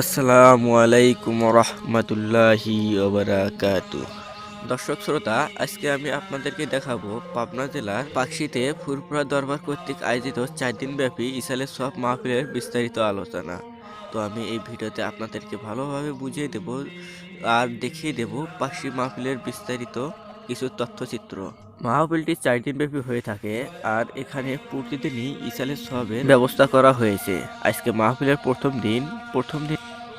আসসালামু আলাইকুম রহমতুল্লাহি দর্শক শ্রোতা, আজকে আমি আপনাদেরকে দেখাবো পাবনা জেলার পাকশিতে ফুরপুরা দরবার কর্তৃক আয়োজিত চার দিন ব্যাপী ইসালের সব মাহফিলের বিস্তারিত আলোচনা। তো আমি এই ভিডিওতে আপনাদেরকে ভালোভাবে বুঝিয়ে দেব আর দেখিয়ে দেব পাকশি মাহফিলের বিস্তারিত কিছু তথ্যচিত্র। মাহফিলটি চার দিন ব্যাপী হয়ে থাকে আর এখানে প্রতিদিনই ইসালের সবের ব্যবস্থা করা হয়েছে। আজকে মাহফিলের প্রথম দিন প্রথম দিন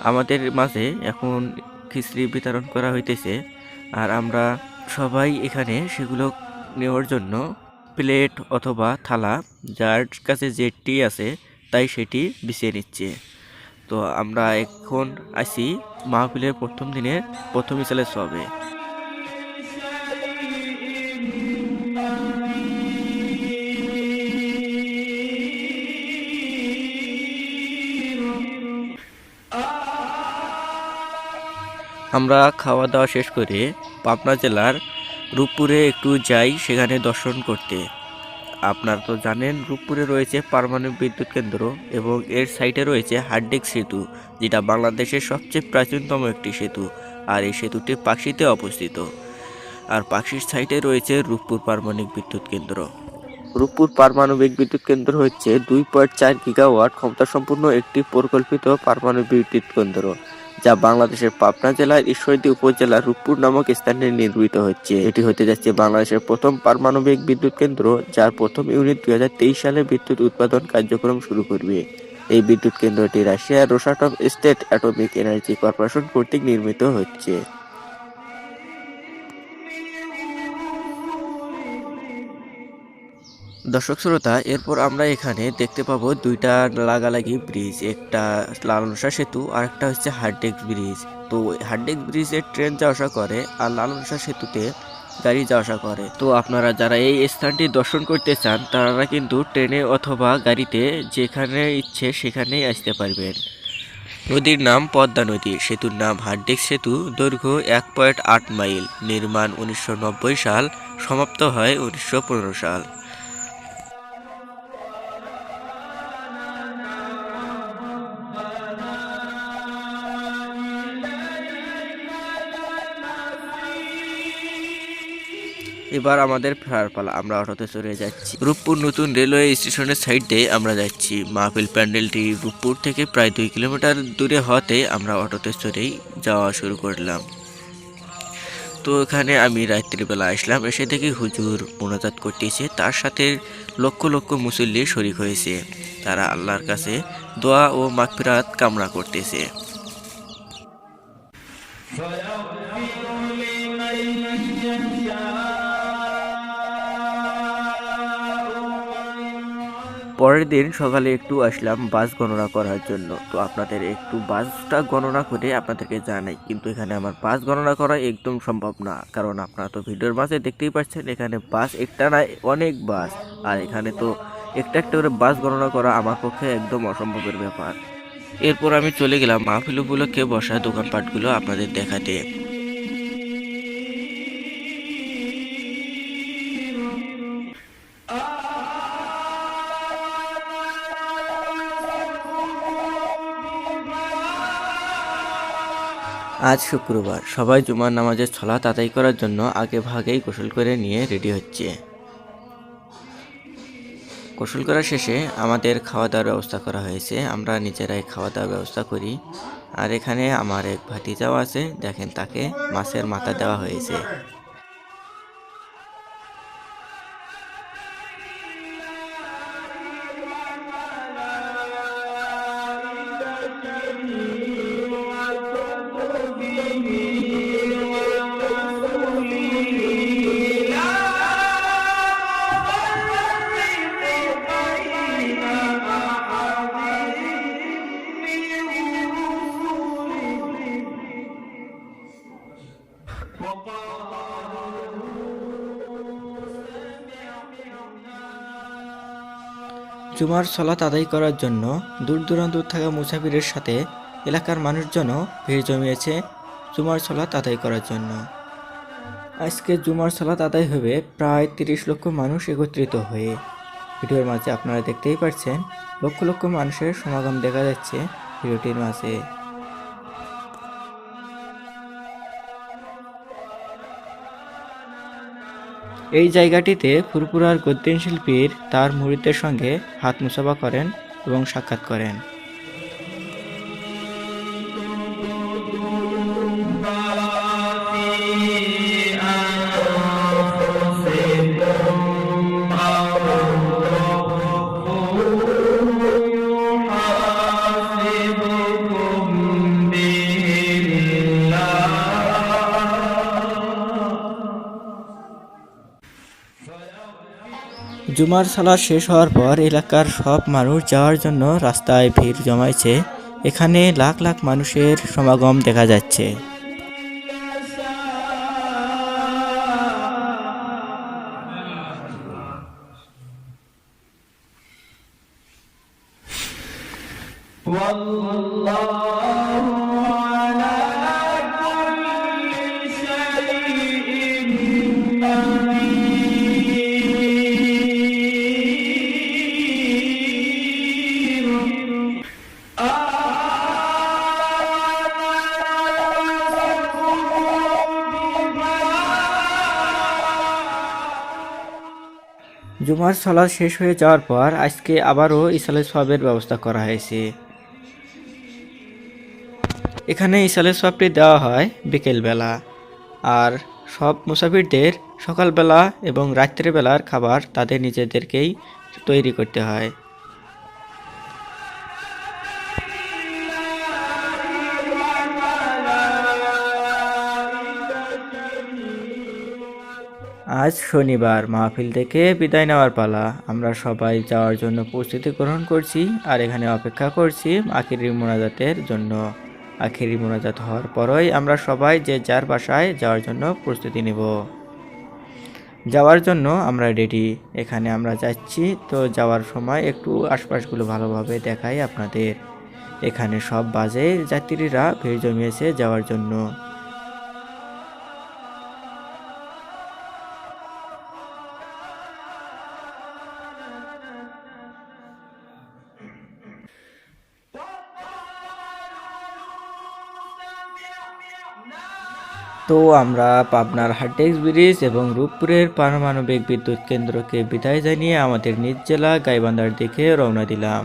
আমাদের মাঝে এখন খিচড়ি বিতরণ করা হইতেছে আর আমরা সবাই এখানে সেগুলো নেওয়ার জন্য প্লেট অথবা থালা, যার কাছে যেটি আছে তাই সেটি বিছিয়ে নিচ্ছে। তো আমরা এখন আসি মাহফিলের প্রথম দিনের, প্রথম ইসালের সবে। আমরা খাওয়া দাওয়া শেষ করে পাবনা জেলার রূপপুরে একটু যাই সেখানে দর্শন করতে। আপনারা তো জানেন, রূপপুরে রয়েছে পারমাণবিক বিদ্যুৎ কেন্দ্র এবং এর সাইডে রয়েছে হার্ডিক সেতু, যেটা বাংলাদেশের সবচেয়ে প্রাচীনতম একটি সেতু, আর এই সেতুটি পাকশিতে অবস্থিত। আর পাকশির সাইডে রয়েছে রূপপুর পারমাণবিক বিদ্যুৎ কেন্দ্র। রূপপুর পারমাণবিক বিদ্যুৎ কেন্দ্র হচ্ছে দুই পয়েন্ট চার গিগাওয়াট ক্ষমতা সম্পন্ন একটি পরিকল্পিত পারমাণবিক বিদ্যুৎ কেন্দ্র। যা বাংলাদেশের পাবনা জেলার ঈশ্বরদী উপজেলার রূপপুর নামক স্থানে নির্মিত হচ্ছে। এটি হতে যাচ্ছে বাংলাদেশের প্রথম পারমাণবিক বিদ্যুৎ কেন্দ্র, যার প্রথম ইউনিট দুই হাজার তেইশ সালে বিদ্যুৎ উৎপাদন কার্যক্রম শুরু করবে। এই বিদ্যুৎ কেন্দ্রটি রাশিয়ার Rosatom State Atomic Energy Corporation কর্তৃক নির্মিত হচ্ছে। দর্শক শ্রোতা, এরপর আমরা এখানে দেখতে পাবো দুইটা লাগালাগি ব্রিজ একটা লালনসা সেতু আর একটা হচ্ছে হার্ডেক ব্রিজ তো হার্ডেক ব্রিজে ট্রেন যাওয়া আসা করে আর লালনসা সেতুতে গাড়ি যাওয়া আসা করে। তো আপনারা যারা এই স্থানটি দর্শন করতে চান, তারা কিন্তু ট্রেনে অথবা গাড়িতে যেখানে ইচ্ছে সেখানেই আসতে পারবেন। নদীর নাম পদ্মা নদী, সেতুর নাম হার্ডেক সেতু। দৈর্ঘ্য এক পয়েন্ট আট মাইল। নির্মাণ উনিশশো নব্বই সাল, সমাপ্ত হয় উনিশশো পনেরো সাল। এবার আমাদের ফেরার পালা, আমরা অটোতে চলে যাচ্ছি। রূপপুর নতুন রেলওয়ে স্টেশনের সাইড দিয়ে আমরা যাচ্ছি। মাহফিল প্যান্ডেলটি রূপপুর থেকে প্রায় দুই কিলোমিটার দূরে হতে আমরা অটোতে চড়েই যাওয়া শুরু করলাম। তো এখানে আমি রাত্রিবেলা আসলাম, এসে দেখি হুজুর মোনাজাত করতেছে, তার সাথে লক্ষ লক্ষ মুসল্লি শরিক হয়েছে। তারা আল্লাহর কাছে দোয়া ও মাগফিরাত কামনা করতেছে। পরের দিন সকালে একটু আসলাম বাস গণনা করার জন্য। তো আপনাদের একটু বাসটা গণনা করে আপনাদেরকে জানাই। কিন্তু এখানে আমার বাস গণনা করা একদম সম্ভব না। কারণ আপনারা তো ভিডিওর মাঝে দেখতেই পাচ্ছেন, এখানে বাস একটা না, অনেক বাস। আর এখানে তো একটা একটা করে বাস গণনা করা আমার পক্ষে একদম অসম্ভবের ব্যাপার। এরপর আমি চলে গেলাম মাহফিল উপলক্ষে বসা দোকানপাটগুলো আপনাদের দেখাতে। আজ শুক্রবার। সবাই জুমার নামাজের ছলা তাতাই করার জন্য আগে ভাগেই গোসল করে নিয়ে রেডি হচ্ছে। গোসল করা শেষে আমাদের খাওয়া দাওয়ার ব্যবস্থা করা হয়েছে। আমরা নিজেরাই খাওয়া দাওয়ার ব্যবস্থা করি। আর এখানে আমার এক ভাতিজাও আছে, দেখেন তাকে মাছের মাথা দেওয়া হয়েছে। জুমার সলাত আদায় করার জন্য দূর দূরান্ত থাকা মুসাফিরের সাথে এলাকার মানুষজনও ভিড় জমিয়েছে জুমার সলাত আদায় করার জন্য। আজকে জুমার সলাত আদায় হবে প্রায় তিরিশ লক্ষ মানুষ একত্রিত হয়ে। ভিডিওর মাঝে আপনারা দেখতেই পাচ্ছেন লক্ষ লক্ষ মানুষের সমাগম দেখা যাচ্ছে ভিডিওটির মাঝে। এই জায়গাটিতে ফুরপুরার গদ্যিন শিল্পীর তার মুহূর্তের সঙ্গে হাত মুসাফা করেন এবং সাক্ষাৎ করেন। জুমার সালাদ শেষ হওয়ার পর এলাকার সব মানুষ যাওয়ার জন্য রাস্তায় ভিড় জমাইছে। এখানে লাখ লাখ মানুষের সমাগম দেখা যাচ্ছে। জুমার সলাদ শেষ হয়ে যাওয়ার পর আজকে আবারও ইসালে সবের ব্যবস্থা করা হয়েছে। এখানে ইসালে সবটি দেওয়া হয় বিকেলবেলা। আর সব মুসাফিরদের সকালবেলা এবং রাত্রেবেলার খাবার তাদের নিজেদেরকেই তৈরি করতে হয়। আজ শনিবার মাহফিল থেকে বিদায় নেওয়ার পালা। আমরা সবাই যাওয়ার জন্য প্রস্তুতি গ্রহণ করছি আর এখানে অপেক্ষা করছি আখিরি মোনাজাতের জন্য। আখিরি মোনাজাত হওয়ার পরই আমরা সবাই যে যার বাসায় যাওয়ার জন্য প্রস্তুতি নেব। যাওয়ার জন্য আমরা রেডি এখানে আমরা যাচ্ছি, তো যাওয়ার সময় একটু আশপাশগুলো ভালোভাবে দেখাই আপনাদের। এখানে সব বাজে যাত্রীরা ভিড় জমিয়েছে যাওয়ার জন্য। তো আমরা পাবনার হাটেক্স ব্রিজ এবং রূপপুরের পারমাণবিক বিদ্যুৎ কেন্দ্রকে বিদায় জানিয়ে আমাদের নিজ জেলা গাইবান্ধার দিকে রওনা দিলাম।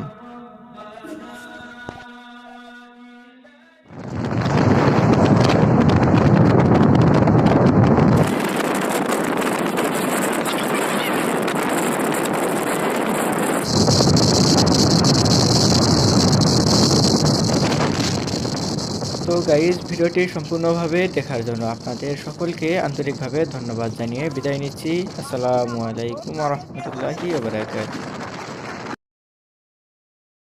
তো গাইজ ভিডিওটি সম্পূর্ণভাবে দেখার জন্য আপনাদের সকলকে আন্তরিকভাবে ধন্যবাদ জানিয়ে বিদায় নিচ্ছি। আসসালামু আলাইকুম রহমতুল্লাহি